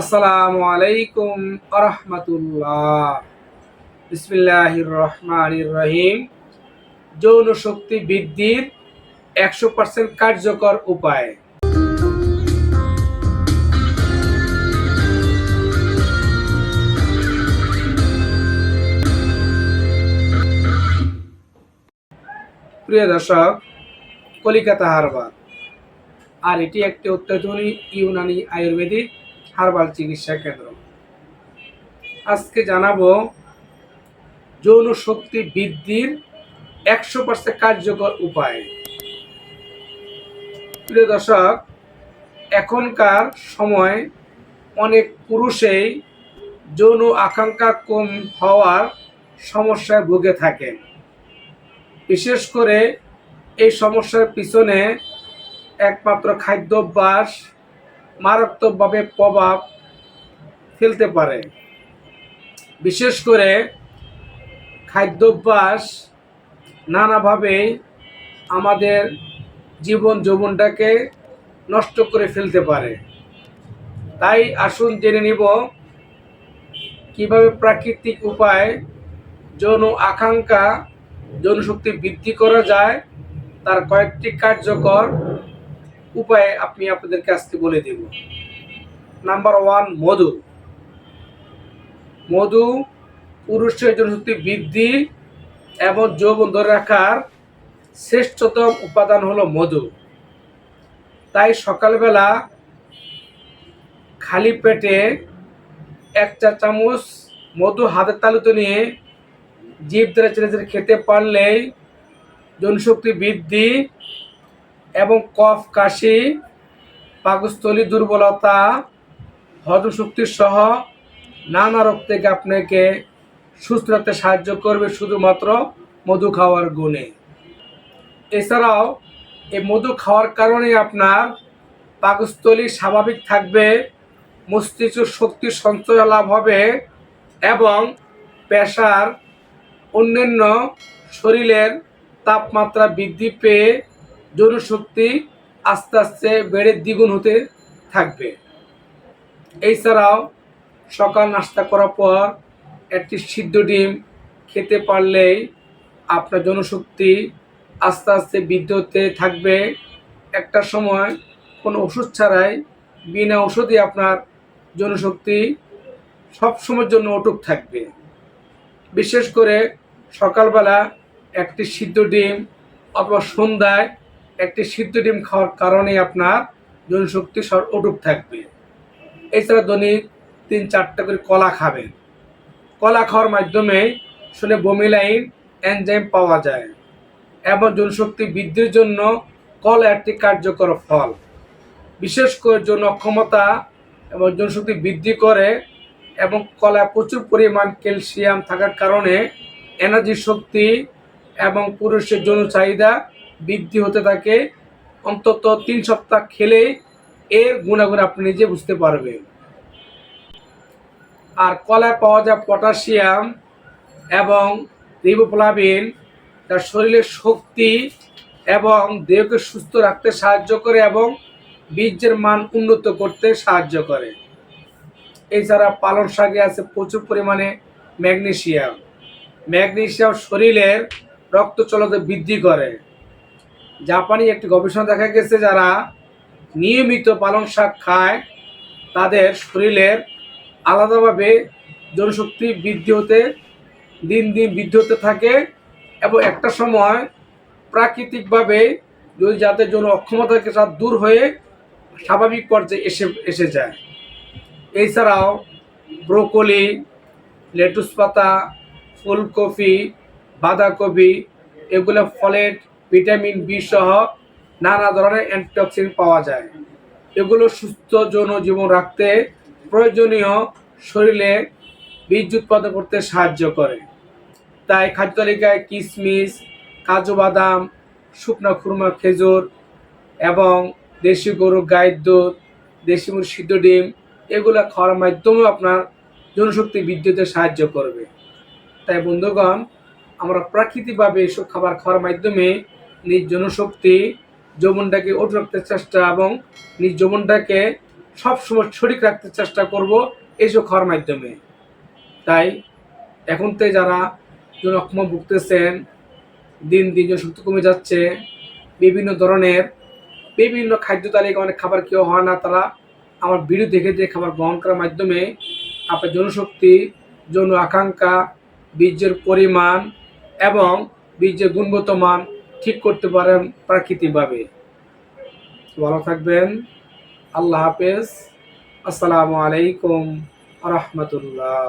আসসালামু আলাইকুম আরহামতুল্লাহ। বিসমিল্লাহির রহমানির রহিম যৌন শক্তি বৃদ্ধির একশো পার্সেন্ট কার্যকর উপায়। প্রিয় দর্শক, কলিকাতা হারবার। আর এটি একটি অত্যাধুনিক ইউনানি আয়ুর্বেদিক হার্বাল চিকিৎসা কেন্দ্র। আজকে জানাব, যৌন শক্তি বৃদ্ধির একশো পার্সেন্ট কার্যকর উপায়। প্রিয় দর্শক, এখনকার সময় অনেক পুরুষেই যৌন আকাঙ্ক্ষা কম হওয়ার সমস্যায় ভুগে থাকেন। বিশেষ করে এই সমস্যার পিছনে একমাত্র খাদ্যাভ্যাস মারাত্মকভাবে প্রভাব ফেলতে পারে। বিশেষ করে খাদ্যাভ্যাস নানাভাবেই আমাদের জীবন যৌবনটাকে নষ্ট করে ফেলতে পারে। তাই আসুন জেনে নিব কীভাবে প্রাকৃতিক উপায় যৌন আকাঙ্ক্ষা, যৌনশক্তি বৃদ্ধি করা যায়, তার কয়েকটি কার্যকর উপায় আপনি আপনাদেরকে আজকে বলে দেব। নাম্বার ওয়ান মধু। মধু পুরুষের জনশক্তি বৃদ্ধি এবং যৌবন ধরে রাখার শ্রেষ্ঠতম উপাদান হলো মধু। তাই সকালবেলা খালি পেটে এক চা চামচ মধু হাতের তালুতে নিয়ে জীব দ্বারা চেড়ে খেতে পারলেই জনশক্তি বৃদ্ধি এবং কফ, কাশি, পাকস্থলী দুর্বলতা হজম শক্তি সহ নানা রোগ থেকে আপনাকে সুস্থ রাখতে সাহায্য করবে শুধুমাত্র মধু খাওয়ার গুণে। এছাড়াও এই মধু খাওয়ার কারণে আপনার পাকস্থলী স্বাভাবিক থাকবে, মস্তিষ্ক শক্তি সঞ্চয় লাভ হবে এবং পেশার অন্যান্য শরীরের তাপমাত্রা বৃদ্ধি পেয়ে জনশক্তি আস্তে আস্তে বেড়ে দ্বিগুণ হতে থাকবে। এছাড়াও সকাল নাস্তা করার পর একটি সিদ্ধ ডিম খেতে পারলেই আপনার জনশক্তি আস্তে আস্তে বৃদ্ধি হতে থাকবে। একটা সময় কোনো ওষুধ ছাড়াই বিনা ওষুধে আপনার জনশক্তি সবসময়ের জন্য অটুক থাকবে। বিশেষ করে সকালবেলা একটি সিদ্ধ ডিম অথবা সন্ধ্যায় একটি সিদ্ধ ডিম খাওয়ার কারণে আপনার জনশক্তি সর অটুক থাকবে। এছাড়া দৈনিক তিন চারটা করে কলা খাবেন। কলা খাওয়ার মাধ্যমে শুনে বমি লাইন এনজাইম পাওয়া যায় এবং জনশক্তি বৃদ্ধির জন্য কলা একটি কার্যকর ফল। বিশেষ করে যৌন অক্ষমতা এবং জনশক্তি বৃদ্ধি করে এবং কলা প্রচুর পরিমাণ ক্যালসিয়াম থাকার কারণে এনার্জি শক্তি এবং পুরুষের যৌন চাহিদা বৃদ্ধি হতে থাকে, অন্তত তিন সপ্তাহ খেলে এর গুণাগুণ আপনি নিজে বুঝতে পারবেন। আর কলায় পাওয়া যায় পটাশিয়াম এবং রিবোপ্লাবিন তার শরীরের শক্তি এবং দেহকে সুস্থ রাখতে সাহায্য করে এবং বীর্যের মান উন্নত করতে সাহায্য করে। এছাড়া পালন শাকে আছে প্রচুর পরিমাণে ম্যাগনেশিয়াম। ম্যাগনেশিয়াম শরীরের রক্ত চলতে বৃদ্ধি করে। জাপানি একটি গবেষণা দেখা গেছে যারা নিয়মিত পালং শাক খায়, তাদের শরীরের আলাদাভাবে জনশক্তি বৃদ্ধি হতে, দিন দিন বৃদ্ধি হতে থাকে এবং একটা সময় প্রাকৃতিকভাবে যদি যাদের জন্য অক্ষমতা থেকে তার দূর হয়ে স্বাভাবিক পর্যায়ে এসে এসে যায়। এছাড়াও ব্রোকলি, লেটুস পাতা, ফুলকপি, বাঁধাকপি, এগুলো ফলেট ভিটামিন বি সহ নানা ধরনের অ্যান্টিঅক্সিডেন্ট পাওয়া যায়। এগুলো সুস্থ যৌন জীবন রাখতে প্রয়োজনীয়, শরীরে বীজ উৎপাদন করতে সাহায্য করে। তাই খাদ্য তালিকায় কিশমিশ কাজু বাদাম, শুকনো খুরমা, খেজুর এবং দেশি গরু গায়ের দুধ, দেশি মুরগি, সিদ্ধ ডিম, এগুলো খাওয়ার মাধ্যমেও আপনার জনশক্তি বৃদ্ধিতে সাহায্য করবে। তাই বন্ধুগণ, আমরা প্রাকৃতিকভাবে এসব খাবার খাওয়ার মাধ্যমে নিজ জনশক্তি, যৌবনটাকে অটুট রাখতে চেষ্টা এবং নিজ যৌবনটাকে সবসময় সঠিক রাখতে চেষ্টা করব এইসব খাওয়ার মাধ্যমে। তাই এখন থেকে যারা জনক্ষম ভুগতেছেন, দিন দিন শক্তি কমে যাচ্ছে, বিভিন্ন ধরনের বিভিন্ন খাদ্য তালিকা, অনেক খাবার কেউ হয় না, তারা আমার ভিডিও দেখে যে খাবার গ্রহণ করার মাধ্যমে আপনার জনশক্তি, যৌন আকাঙ্ক্ষা, বীর্যের পরিমাণ এবং বীর্যের গুণগত মান ঠিক করতে পারেন প্রাকৃতিকভাবে। ভালো থাকবেন। আল্লাহ হাফেজ। আসসালামু আলাইকুম রহমতুল্লাহ।